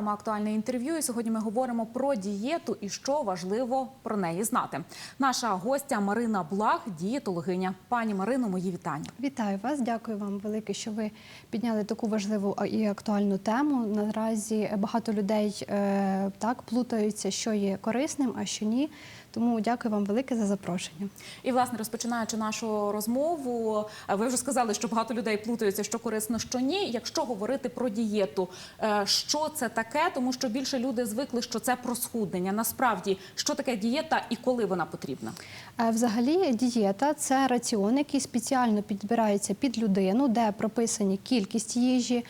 програма Актуальне інтерв'ю. І сьогодні ми говоримо про дієту і що важливо про неї знати. Наша гостя Марина Благ, дієтологиня. Пані Марино, мої вітання. Вітаю вас, дякую вам велике, що ви підняли таку важливу і актуальну тему. Наразі багато людей е, так плутаються, що є корисним, а що ні. Тому дякую вам велике за запрошення. І власне розпочинаючи нашу розмову, е, ви вже сказали, що багато людей плутаються, що корисно, що ні. Якщо говорити про дієту, е, що це таке, тому що більше люди звикли, що це про схуднення. Насправді, що таке дієта і коли вона потрібна? Е, Взагалі, дієта це раціон, який спеціально підбирається під людину, де прописані кількість їжі,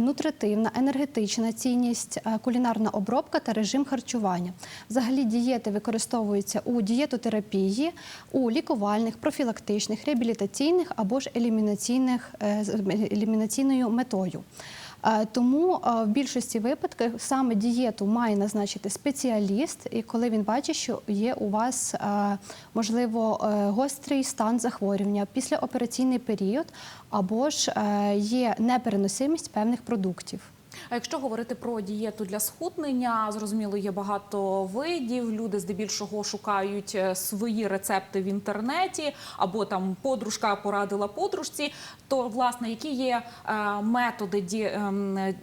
нутритивна, енергетична цінність, е, кулінарна обробка та режим харчування. Взагалі, дієти використовуються у дієтотерапії, у лікувальних, профілактичних, реабілітаційних або ж елімінаційних е, елімінаційною метою. Е, Тому е, в більшості випадків саме дієту має назначити спеціаліст, і коли він бачить, що є у вас е, можливо гострий стан захворювання, післяопераційний період, або ж є непереносимість певних продуктів. А якщо говорити про дієту для схуднення, зрозуміло, є багато видів. Люди здебільшого шукають е, свої рецепти в інтернеті, або там подружка порадила подружці. То власне, які є е, методи ем,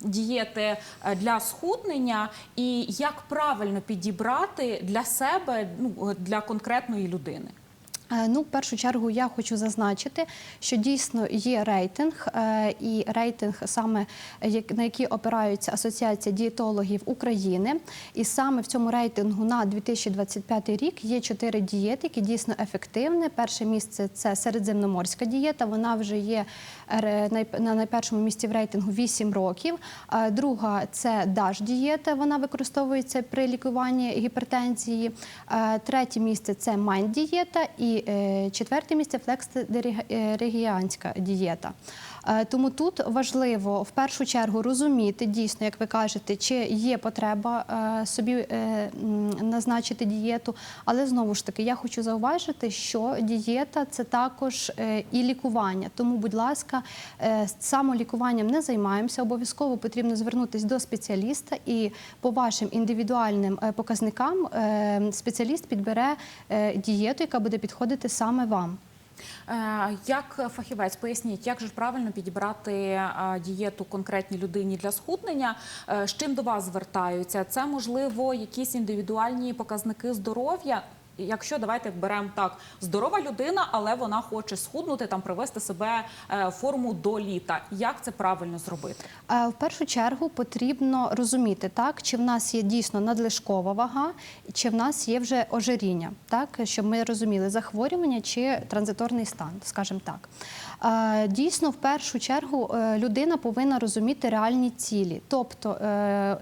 дієти е, для схуднення, і як правильно підібрати для себе ну для конкретної людини? Е, Ну, в першу чергу я хочу зазначити, що дійсно є рейтинг, е, і рейтинг саме на який опираються Асоціація дієтологів України. І саме в цьому рейтингу на 2025 рік є чотири дієти, які дійсно ефективні. Перше місце це середземноморська дієта. Вона вже є на найпершому місці в рейтингу 8 років. Е, Друга це даш дієта. Вона використовується при лікуванні гіпертензії. Е, Третє місце це майн дієта і е, четверте місце флекс-регіанська дієта. Е, Тому тут важливо в першу чергу розуміти дійсно, як ви кажете, чи є потреба е, собі е, назначити дієту. Але знову ж таки, я хочу зауважити, що дієта це також і лікування. Тому, будь ласка, самолікуванням не займаємося. Обов'язково потрібно звернутися до спеціаліста, і по вашим індивідуальним показникам спеціаліст підбере дієту, яка буде підходити саме вам. Е, Як фахівець, поясніть, як же правильно підібрати е, дієту конкретній людині для схуднення? Е, З чим до вас звертаються? Це можливо якісь індивідуальні показники здоров'я. Якщо давайте беремо так, здорова людина, але вона хоче схуднути, там привести себе е, форму до літа. Як це правильно зробити? Е, В першу чергу потрібно розуміти, так чи в нас є дійсно надлишкова вага, чи в нас є вже ожиріння, так щоб ми розуміли захворювання чи транзиторний стан, скажімо так. Е, Дійсно, в першу чергу людина повинна розуміти реальні цілі, тобто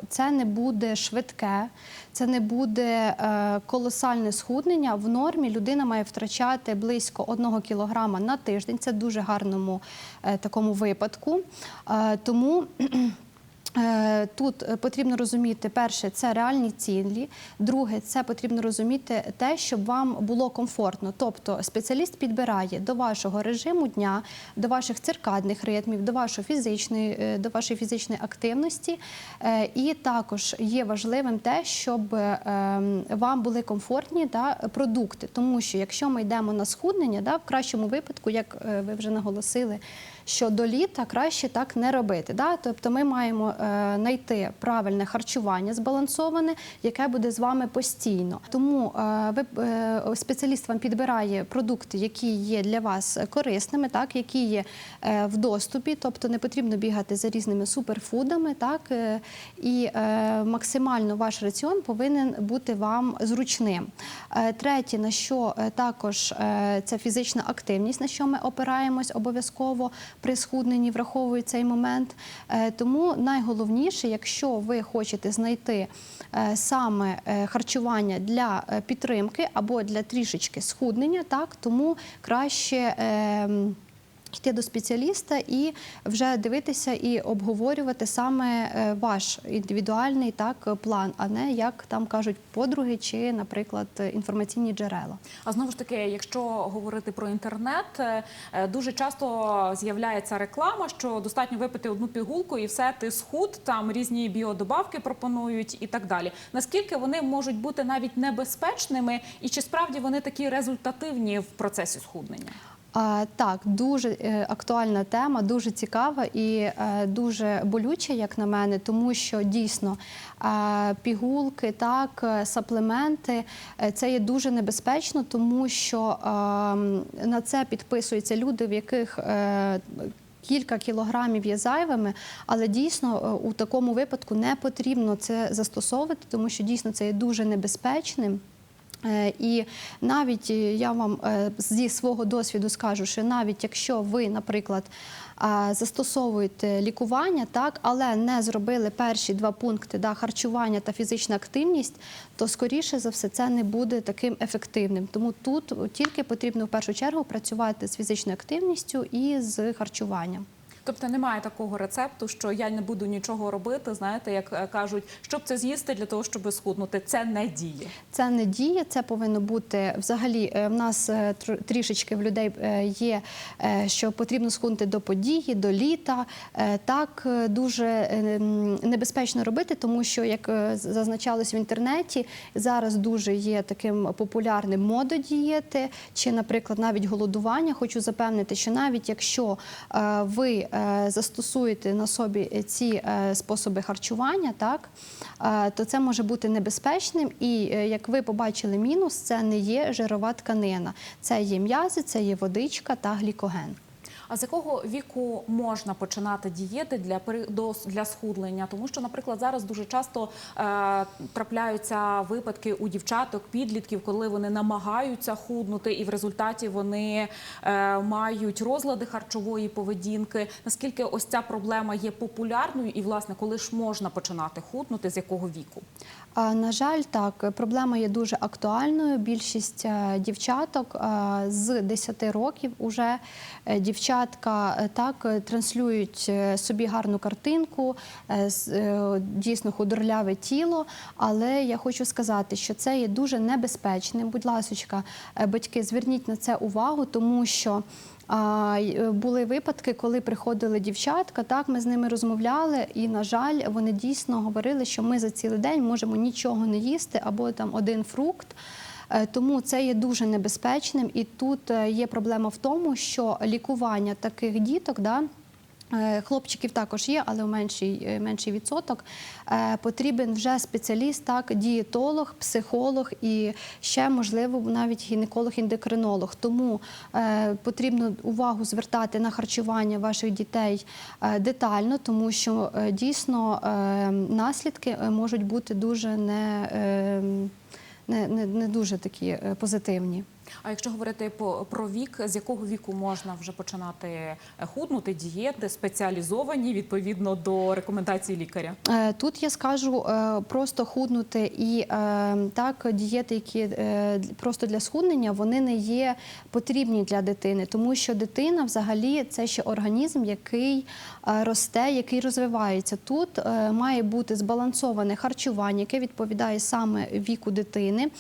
це не буде швидке, це не буде е, колосальне схуднення. В нормі людина має втрачати близько 1 кілограма на тиждень. Це дуже гарному е, такому випадку. Е, Тому Тут е, потрібно розуміти, перше, це реальні цілі. Друге, це потрібно розуміти те, щоб вам було комфортно. Тобто спеціаліст підбирає до вашого режиму дня, до ваших циркадних ритмів, до вашої фізичної, е, до вашої фізичної активності. Е, І також є важливим те, щоб е, ем, вам були комфортні да, продукти. Тому що якщо ми йдемо на схуднення, да, в кращому випадку, як е, ви вже наголосили, що до літа краще так не робити. Да? Тобто ми маємо е, знайти правильне харчування збалансоване, яке буде з вами постійно. Тому е, ви, е, спеціаліст вам підбирає продукти, які є для вас корисними, так? які є е, в доступі, тобто не потрібно бігати за різними суперфудами. Так? Е, і е, максимально ваш раціон повинен бути вам зручним. Е, Третє, на що е, також е, це фізична активність, на що ми опираємось обов'язково при схудненні, враховую цей момент. Е, Тому найголовніше, якщо ви хочете знайти е, саме е, харчування для е, підтримки або для трішечки схуднення, так тому краще. Йти до спеціаліста і вже дивитися і обговорювати саме е, ваш індивідуальний так план, а не як там кажуть подруги чи, наприклад, інформаційні джерела. А знову ж таки, якщо говорити про інтернет, е, е, дуже часто з'являється реклама, що достатньо випити одну пігулку і все, ти схуд, там різні біодобавки пропонують і так далі. Наскільки вони можуть бути навіть небезпечними, і чи справді вони такі результативні в процесі схуднення? Так, дуже е, актуальна тема, дуже цікава і е, дуже болюча, як на мене, тому що дійсно пігулки, так, е, саплементи це є дуже небезпечно, тому що на це підписуються люди, в яких Кілька кілограмів є зайвими, але дійсно у такому випадку не потрібно це застосовувати, тому що дійсно це є дуже небезпечним. Е, І навіть е, я вам е, зі свого досвіду скажу, що навіть якщо ви, наприклад, застосовуєте лікування, так, але не зробили перші два пункти да, харчування та фізична активність, то скоріше за все це не буде таким ефективним. Тому тут тільки потрібно в першу чергу працювати з фізичною активністю і з харчуванням. Тобто немає такого рецепту, що я не буду нічого робити. Знаєте, як е, кажуть, щоб це з'їсти для того, щоб схуднути. Це не діє. Це не діє, це повинно бути взагалі. е, В нас е, трішечки в людей є, що потрібно схуднути до події, до літа. Так дуже небезпечно робити, тому що, як зазначалось в інтернеті, зараз дуже є таким популярним мододієти, чи, наприклад, навіть голодування. Хочу запевнити, що навіть якщо ви застосуєте на собі ці е, способи харчування, так е, то це може бути небезпечним. І е, як ви побачили, мінус це не є жирова тканина, це є м'язи, це є водичка та глікоген. А з якого віку можна починати дієти для для схудлення? Тому що, наприклад, зараз дуже часто е, трапляються випадки у дівчаток, підлітків, коли вони намагаються худнути, і в результаті вони е, мають розлади харчової поведінки. Наскільки ось ця проблема є популярною, і власне, коли ж можна починати худнути, з якого віку? На жаль, так, проблема є дуже актуальною. Більшість е, дівчаток е, з 10 років уже е, дівчатка так транслюють собі гарну картинку, дійсно худорляве тіло. Але я хочу сказати, що це є дуже небезпечним. Будь ласочка, е, батьки, зверніть на це увагу, тому що. А, е, були випадки, коли приходили дівчатка, так ми з ними розмовляли, і на жаль, вони дійсно говорили, що ми за цілий день можемо нічого не їсти або там один фрукт. Е, Тому це є дуже небезпечним, і тут е, є проблема в тому, що лікування таких діток, да, хлопчиків також є, але в менший, е, менший відсоток. е, Потрібен вже спеціаліст, так, дієтолог, психолог і ще, можливо, навіть гінеколог-ендокринолог. Тому е, потрібно увагу звертати на харчування ваших дітей е, детально, тому що е, дійсно е, наслідки е, можуть бути дуже не, е, не, не, не дуже такі е, позитивні. А якщо говорити про вік, з якого віку можна вже починати е, худнути, дієти спеціалізовані відповідно до рекомендацій лікаря? Е, Тут я скажу е, просто худнути і так дієти, які просто для схуднення, вони не є потрібні для дитини, тому що дитина взагалі це ще організм, який росте, який розвивається. Тут е, має бути збалансоване харчування, яке відповідає саме віку дитини.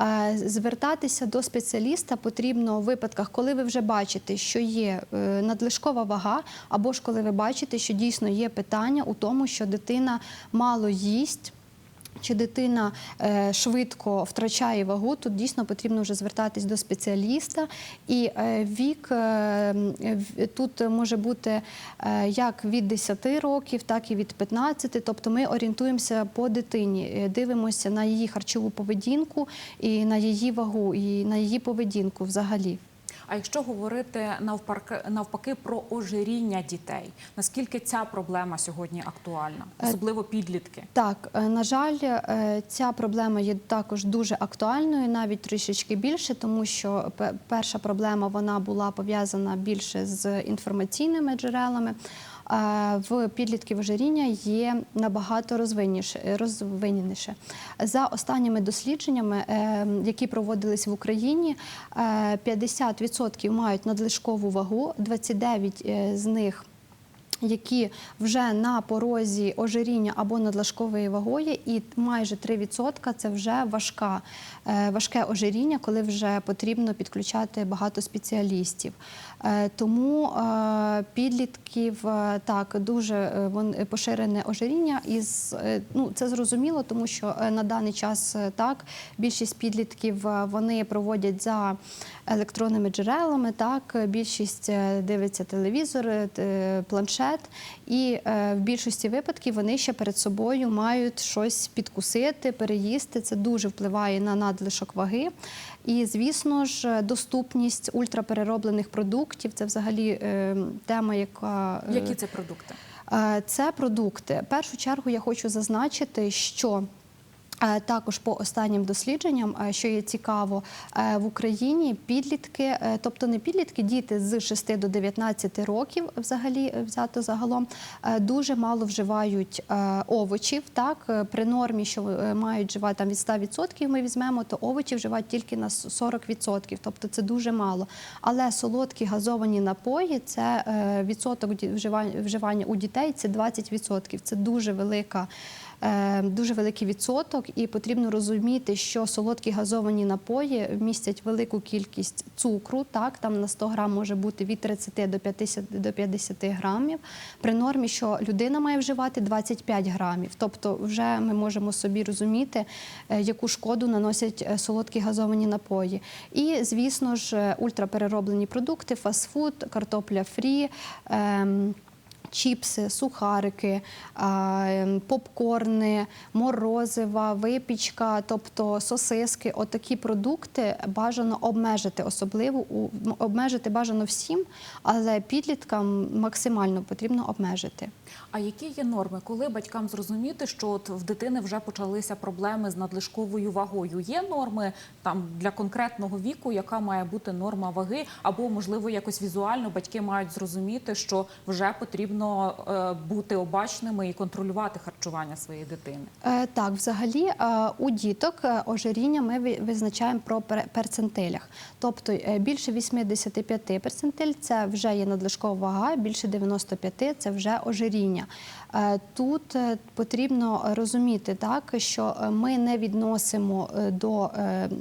Е, Звертатися до спеціаліста потрібно у випадках, коли ви вже бачите, що є е, надлишкова вага, або ж коли ви бачите, що дійсно є питання у тому, що дитина мало їсть. Чи дитина е, швидко втрачає вагу, тут дійсно потрібно вже звертатись до спеціаліста. І е, вік е, тут може бути як від 10 років, так і від 15. Тобто ми орієнтуємося по дитині, дивимося на її харчову поведінку і на її вагу, і на її поведінку взагалі. А якщо говорити навпаки, навпаки про ожиріння дітей, наскільки ця проблема сьогодні актуальна, Е, особливо підлітки? Так, е, на жаль, е, ця проблема є також дуже актуальною, навіть трішечки більше, тому що перша проблема вона була пов'язана більше з інформаційними джерелами. Е, в підлітків ожиріння є набагато розвинніше. розвиненіше. За останніми дослідженнями, е, які проводились в Україні, е, 50% мають надлишкову вагу, 29 е, з них які вже на порозі ожиріння або надлишкової вагою, і майже 3% це вже важка, е, важке ожиріння, коли вже потрібно підключати багато спеціалістів. Е, Тому е, підлітків так дуже поширене ожиріння, із ну це зрозуміло, тому що на даний час так більшість підлітків вони проводять за електронними джерелами. Так, більшість е, дивиться телевізор, е, планшет, і е, в більшості випадків вони ще перед собою мають щось підкусити, переїсти. Це дуже впливає на надлишок ваги. І, звісно ж, доступність ультраперероблених продуктів це взагалі е, тема, яка е, Які це продукти? Е, Це продукти. В першу чергу я хочу зазначити, що е, також по останнім дослідженням, е, що є цікаво, е, в Україні підлітки, е, тобто не підлітки, діти з 6 до 19 років, взагалі е, взято загалом, е, дуже мало вживають е, овочів. Так Е, при нормі, що е, мають вживати там від 100% ми візьмемо, то овочі вживають тільки на 40%, тобто це дуже мало. Але солодкі газовані напої це е, відсоток вживання у дітей це 20%. Це дуже велика. Е, Дуже великий відсоток, і потрібно розуміти, що солодкі газовані напої містять велику кількість цукру. Так, там на 100 грам може бути від 30 до 50, до 50 грамів. При нормі, що людина має вживати 25 грамів. Тобто, вже ми можемо собі розуміти, е, яку шкоду наносять е, солодкі газовані напої. І, звісно ж, ультраперероблені продукти, фастфуд, картопля фрі. ем, Чіпси, сухарики, ем, попкорни, морозива, випічка, тобто сосиски, отакі продукти бажано обмежити, особливо обмежити бажано всім, але підліткам максимально потрібно обмежити. А які є норми, коли батькам зрозуміти, що от в дитини вже почалися проблеми з надлишковою вагою? Є норми там для конкретного віку, яка має бути норма ваги, або можливо якось візуально батьки мають зрозуміти, що вже потрібно потрібно е, бути обачними і контролювати харчування своєї дитини? Е, так, взагалі е, у діток ожиріння ми визначаємо про перцентилях. Тобто більше 85 перцентиль це вже є надлишкова вага, більше 95 це вже ожиріння. Тут потрібно розуміти, так що ми не відносимо до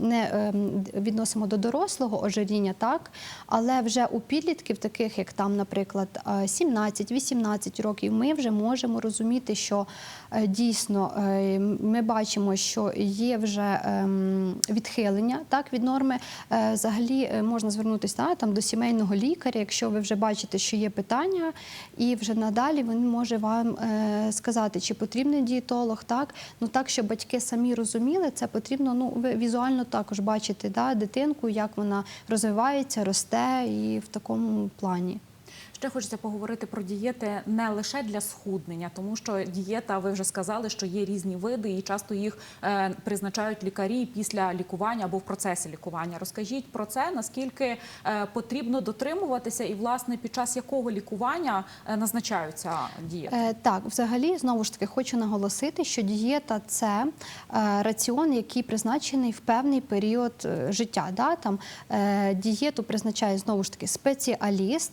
не відносимо до дорослого ожиріння, так але вже у підлітків, таких як там, наприклад, 17, 18, 18 років ми вже можемо розуміти, що е, дійсно е, ми бачимо, що є вже ем, відхилення так від норми. Е, взагалі можна звернутися да, там до сімейного лікаря, якщо ви вже бачите, що є питання, і вже надалі він може вам сказати, чи потрібний дієтолог, так ну так, що батьки самі розуміли, це потрібно. Ну візуально також бачити да, дитинку, як вона розвивається, росте і в такому плані. Ще хочеться поговорити про дієти не лише для схуднення, тому що дієта, ви вже сказали, що є різні види, і часто їх е, призначають лікарі після лікування або в процесі лікування. Розкажіть про це, наскільки е, потрібно дотримуватися, і власне під час якого лікування е, назначаються дієти. Так, взагалі, знову ж таки, хочу наголосити, що дієта це раціон, який призначений в певний період життя. Да? Там, дієту призначає знову ж таки спеціаліст.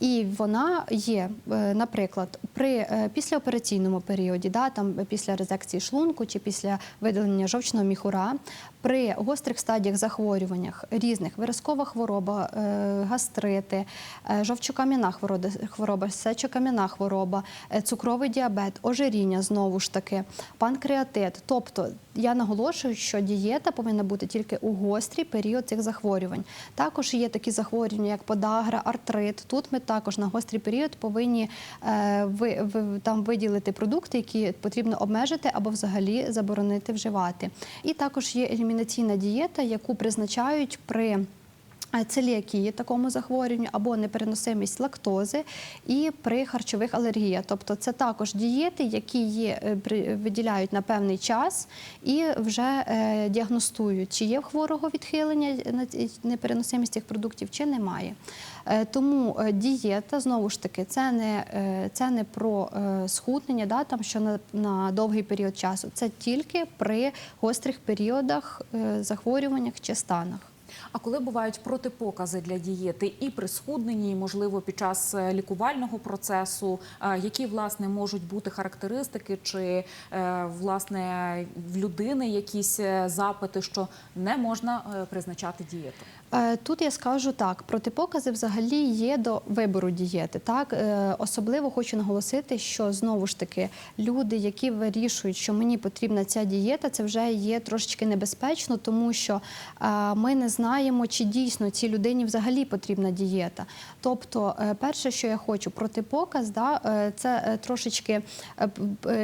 І вона є, е, наприклад, при е, післяопераційному періоді, да, там е, після резекції шлунку чи після видалення жовчного міхура, при гострих стадіях захворюваннях різних виразкова хвороба, е, гастрити, е, жовчокам'яна хвороба, хвороба, сечокам'яна хвороба, е, цукровий діабет, ожиріння знову ж таки, панкреатит. Тобто я наголошую, що дієта повинна бути тільки у гострий період цих захворювань. Також є такі захворювання, як подагра, артрит. Тут ми також на гострий період повинні ви, ви- там виділити продукти, які потрібно обмежити або взагалі заборонити вживати. І також є елімінаційна дієта, яку призначають при целіакії такому захворюванню або непереносимість лактози і при харчових алергіях. Тобто це також дієти, які є, е, виділяють на певний час і вже е, діагностують, чи є в хворого відхилення на непереносимість цих продуктів, чи немає. Е, Тому е, дієта знову ж таки це не, е, це не про е, схуднення, да, там, що на, на довгий період часу. Це тільки при гострих періодах е, захворюваннях чи станах. А коли бувають протипокази для дієти і при схудненні, і, можливо, під час е, лікувального процесу, е, які власне можуть бути характеристики, чи е, власне в людини якісь запити, що не можна призначати дієту? Е, Тут я скажу так: протипокази взагалі є до вибору дієти. Так Е, особливо хочу наголосити, що знову ж таки люди, які вирішують, що мені потрібна ця дієта, це вже є трошечки небезпечно, тому що е, ми не знаємо, чи дійсно цій людині взагалі потрібна дієта. Тобто, перше, що я хочу, протипоказ, да, це трошечки,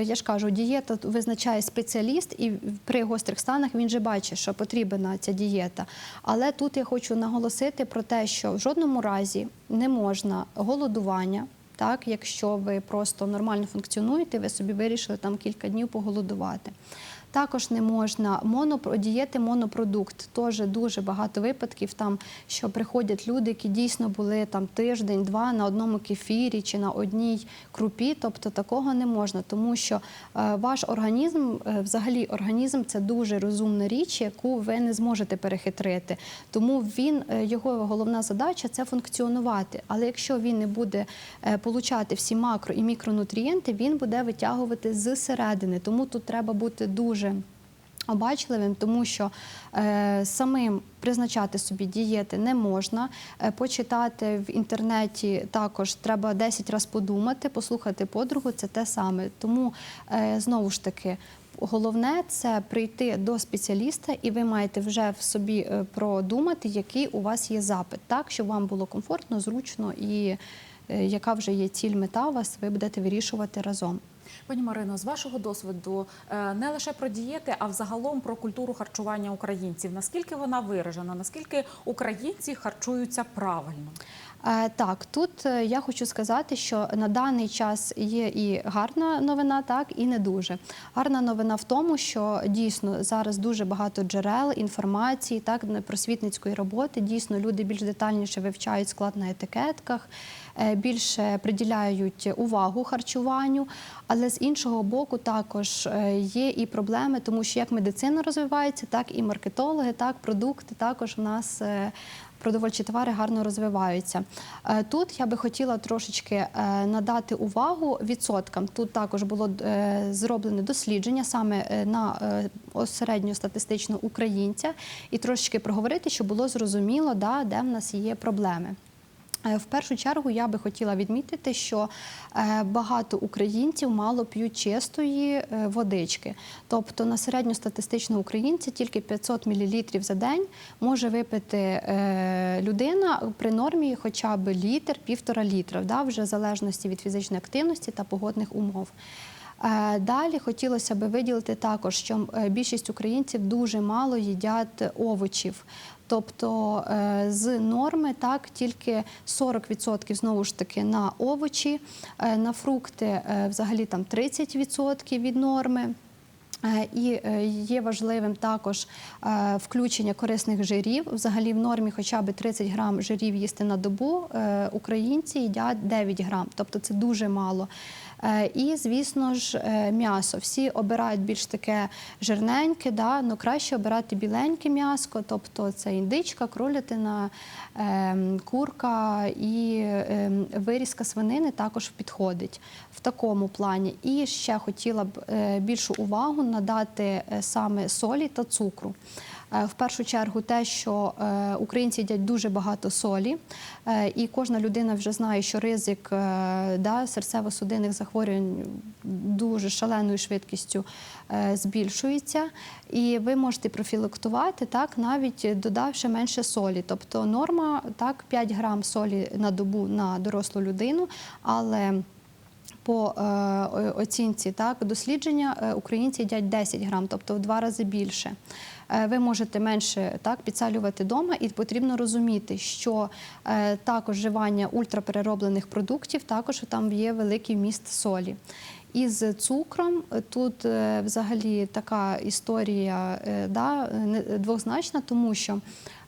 я ж кажу, дієта визначає спеціаліст, і при гострих станах він же бачить, що потрібна ця дієта. Але тут я хочу наголосити про те, що в жодному разі не можна голодування. Так, якщо ви просто нормально функціонуєте, ви собі вирішили там кілька днів поголодувати. Також не можна монопро, дієти монопродукт. Теж дуже багато випадків, там, що приходять люди, які дійсно були там тиждень-два на одному кефірі чи на одній крупі. Тобто такого не можна, тому що е, ваш організм, е, взагалі організм це дуже розумна річ, яку ви не зможете перехитрити. Тому він, е, його головна задача це функціонувати. Але якщо він не буде получати всі макро і мікронутрієнти, він буде витягувати з середини. Тому тут треба бути дуже обачливим, тому що е, самим призначати собі дієти не можна. Е, почитати в інтернеті також треба 10 разів подумати, послухати подругу це те саме. Тому е, знову ж таки. Головне це прийти до спеціаліста, і ви маєте вже в собі е, продумати, який у вас є запит, так щоб вам було комфортно, зручно і е, яка вже є ціль мета у вас, ви будете вирішувати разом. Пані Марино, з вашого досвіду е, не лише про дієти, а взагалом про культуру харчування українців. Наскільки вона виражена? Наскільки українці харчуються правильно? Е, Так, тут е, я хочу сказати, що на даний час є і гарна новина, так і не дуже. Гарна новина в тому, що дійсно зараз дуже багато джерел інформації, так просвітницької роботи. Дійсно, люди більш детальніше вивчають склад на етикетках, е, більше приділяють увагу харчуванню. Але з іншого боку, також є і проблеми, тому що як медицина розвивається, так і маркетологи, так продукти також у нас. Продовольчі товари гарно розвиваються. Е, Тут я би хотіла трошечки е, надати увагу відсоткам. Тут також було е, зроблене дослідження саме на середньостатистичного українця, і трошечки проговорити, щоб було зрозуміло, да, де в нас є проблеми. Е, В першу чергу я би хотіла відмітити, що е, багато українців мало п'ють чистої е, водички. Тобто на середньостатистичного українця тільки 500 мл за день може випити людина при нормі хоча б літр, півтора літра, да, вже в залежності від фізичної активності та погодних умов. Далі хотілося б виділити також, що більшість українців дуже мало їдять овочів. Тобто е, з норми так тільки 40% знову ж таки на овочі, е, на фрукти е, взагалі там 30% від норми. І є важливим також включення корисних жирів. Взагалі в нормі хоча б 30 грам жирів їсти на добу. Українці їдять 9 грам, тобто це дуже мало. Е, І, звісно ж, е, м'ясо. Всі обирають більш таке жирненьке, да? але краще обирати біленьке м'ясо, тобто це індичка, кролятина, ем, курка і ем, вирізка свинини також підходить в такому плані. І ще хотіла б е, більшу увагу надати саме солі та цукру. Е, В першу чергу, те, що е, українці їдять дуже багато солі, е, і кожна людина вже знає, що ризик да, серцево-судинних захворювань дуже шаленою швидкістю збільшується. І ви можете профілактувати так, навіть додавши менше солі. Тобто норма так 5 грам солі на добу на дорослу людину, але По оцінці так дослідження українці їдять 10 грам, тобто в два рази більше. Е, Ви можете менше так підсалювати вдома, і потрібно розуміти, що е, також вживання ультраперероблених продуктів також там є великий вміст солі. Із цукром е, тут взагалі така історія да, двозначна, тому що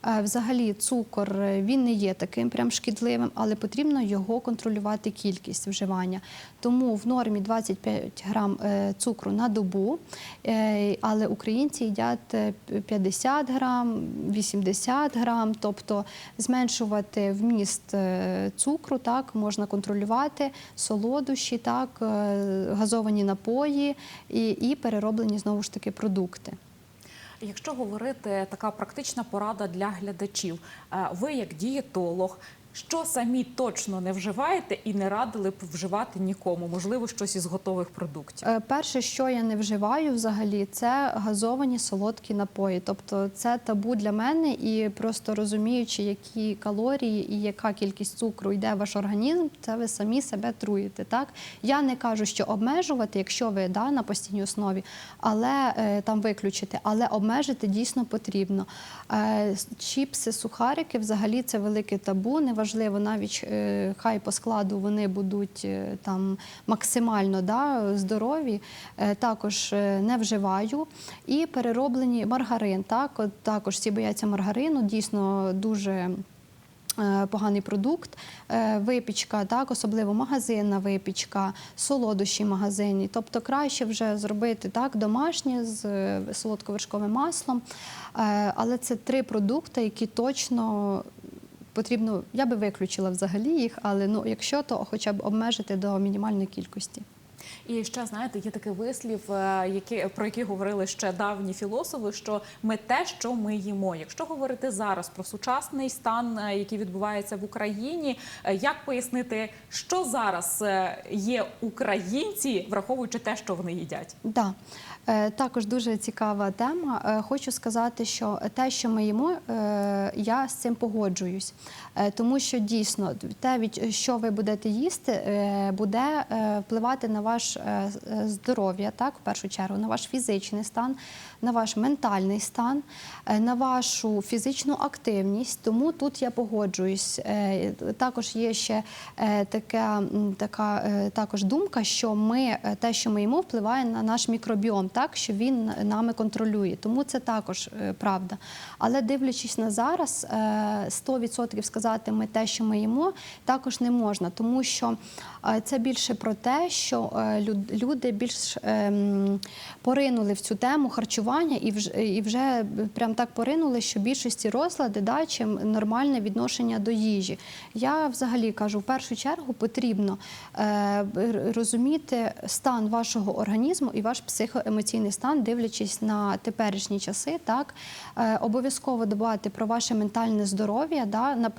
взагалі цукор е, він не є таким прям шкідливим, але потрібно його контролювати кількість вживання. Тому в нормі 25 грам е, цукру на добу, е, але українці їдять е, 50 грам, 80 грам, тобто зменшувати вміст цукру, так можна контролювати солодощі, так газовані напої і, і перероблені знову ж таки продукти. Якщо говорити така практична порада для глядачів, е, ви як дієтолог. Що самі точно не вживаєте і не радили б вживати нікому, можливо, щось із готових продуктів. Е, Перше, що я не вживаю взагалі, це газовані солодкі напої. Тобто це табу для мене, і просто розуміючи, які калорії і яка кількість цукру йде в ваш організм, це ви самі себе труєте. Так я не кажу, що обмежувати, якщо ви да, на постійній основі, але е, там виключити, але обмежити дійсно потрібно. Е, чіпси, сухарики взагалі це велике табу. Неважливо, навіть е, хай по складу вони будуть е, там максимально да, здорові. Е, також не вживаю. І перероблені маргарин. Так, от також всі бояться маргарину, дійсно дуже. Поганий продукт, випічка, так, особливо магазинна випічка, солодощі магазинні. Тобто краще вже зробити так домашнє з солодковершковим маслом. Але це три продукти, які точно потрібно. Я би виключила взагалі їх, але ну якщо то хоча б обмежити до мінімальної кількості. І ще знаєте, є такий вислів, е, які про який говорили ще давні філософи, що ми те, що ми їмо. Якщо говорити зараз про сучасний стан, е, який відбувається в Україні, е, як пояснити, що зараз є українці, враховуючи те, що вони їдять? Да. Також дуже цікава тема. Хочу сказати, що те, що ми їмо, я з цим погоджуюсь, тому що дійсно те, що ви будете їсти, буде впливати на ваш е, е, здоров'я, так в першу чергу, на ваш фізичний стан, на ваш ментальний стан, е, на вашу фізичну активність. Тому тут я погоджуюсь. Е, Також є ще е, така, така також думка, що ми те, що ми їмо, впливає на наш мікробіом, так що він нами контролює. Тому це також правда. Але дивлячись на зараз, е, 100% сказати ми те, що ми їмо, також не можна, тому що це більше про те, що люди більш ем, поринули в цю тему харчування і вже, і вже прям так поринули, що більшості розлади да, чим нормальне відношення до їжі. Я взагалі кажу, в першу чергу потрібно е, розуміти стан вашого організму і ваш психоемоційний стан, дивлячись на теперішні часи. Так е, обов'язково дбати про ваше ментальне здоров'я. Да, на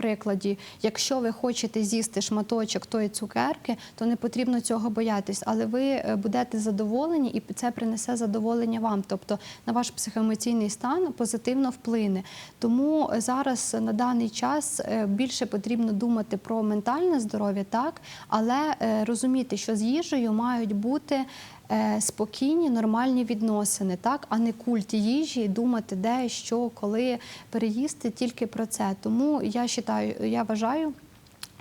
якщо ви хочете з'їсти шматочок тої цукерки, то не потрібно цього боятись, але ви е, будете задоволені, і це принесе задоволення вам. Тобто на ваш психоемоційний стан позитивно вплине. Тому зараз на даний час е, більше потрібно думати про ментальне здоров'я, так, але е, розуміти, що з їжею мають бути. е, Спокійні, нормальні відносини, так, а не культ їжі, думати, де, що, коли переїсти тільки про це. Тому я вважаю, я вважаю,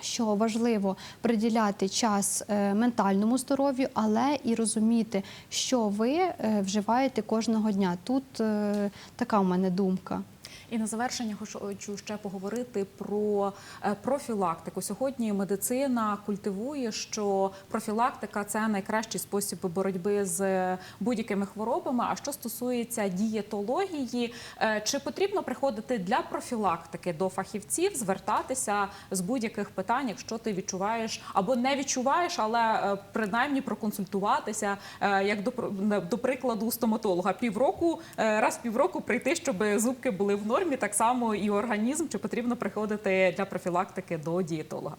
що важливо приділяти час е, ментальному здоров'ю, але і розуміти, що ви е, вживаєте кожного дня. Тут е, така у мене думка. І на завершення хочу ще поговорити про е, профілактику. Сьогодні медицина культивує, що профілактика це найкращий спосіб боротьби з е, будь-якими хворобами. А що стосується дієтології, е, чи потрібно приходити для профілактики до фахівців, звертатися з будь-яких питань, якщо ти відчуваєш або не відчуваєш, але е, принаймні проконсультуватися, е, як до до прикладу стоматолога, півроку е, раз півроку прийти, щоб зубки були в нормі, так само і організм, чи потрібно приходити для профілактики до дієтолога.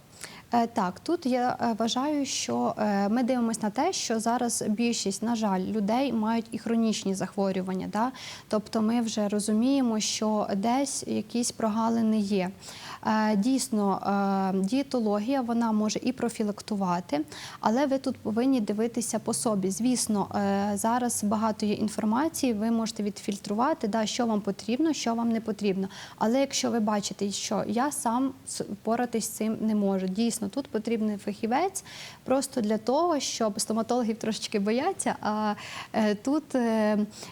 Е, Так, тут я е, вважаю, що е, ми дивимося на те, що зараз більшість, на жаль, людей мають і хронічні захворювання. Да? Тобто ми вже розуміємо, що десь якісь прогалини є. Е, Дійсно, е, дієтологія вона може і профілактувати, але ви тут повинні дивитися по собі. Звісно, е, зараз багато є інформації, ви можете відфільтрувати, да, що вам потрібно, що вам не потрібно. Але якщо ви бачите, що я сам впоратись з цим не можу, дійсно тут потрібен фахівець просто для того, щоб стоматологів трошечки бояться, а тут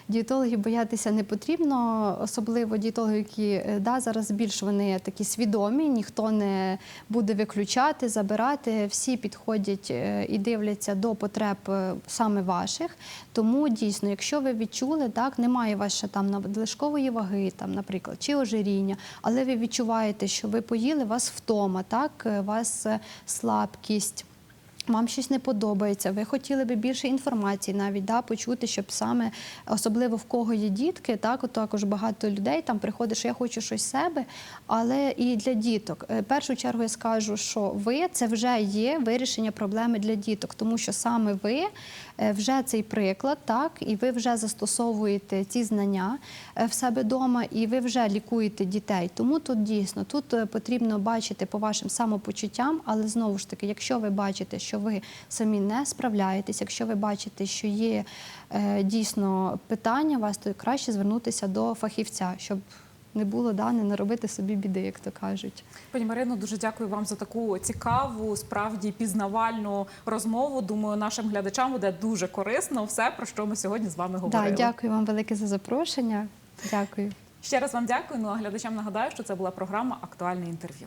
дієтологів боятися не потрібно, особливо дієтологи, які да, зараз більш вони такі свідомі, ніхто не буде виключати, забирати. Всі підходять е, і дивляться до потреб е, саме ваших. Тому дійсно, якщо ви відчули, так немає ваша там надлишкової ваги, там, наприклад, чи ожиріння, але ви відчуваєте, що ви поїли, вас втома, так, е, вас слабкість. Вам щось не подобається, ви хотіли би більше інформації навіть да, почути, щоб саме особливо в кого є дітки, так от також багато людей там приходить, що я хочу щось себе, але і для діток. Е, першу чергу я скажу, що ви це вже є вирішення проблеми для діток, тому що саме ви вже цей приклад, так, і ви вже застосовуєте ці знання е, в себе вдома, і ви вже лікуєте дітей. Тому тут дійсно тут е, потрібно бачити по вашим самопочуттям, але знову ж таки, якщо ви бачите, що ви самі не справляєтесь, якщо ви бачите, що є е, дійсно питання у вас, то краще звернутися до фахівця, щоб не було да, не наробити собі біди, як то кажуть. Пані Марино, дуже дякую вам за таку цікаву, справді пізнавальну розмову. Думаю, нашим глядачам буде дуже корисно все, про що ми сьогодні з вами говорили. Да, дякую вам велике за запрошення. Дякую. Ще раз вам дякую. Ну а глядачам нагадаю, що це була програма Актуальне інтерв'ю.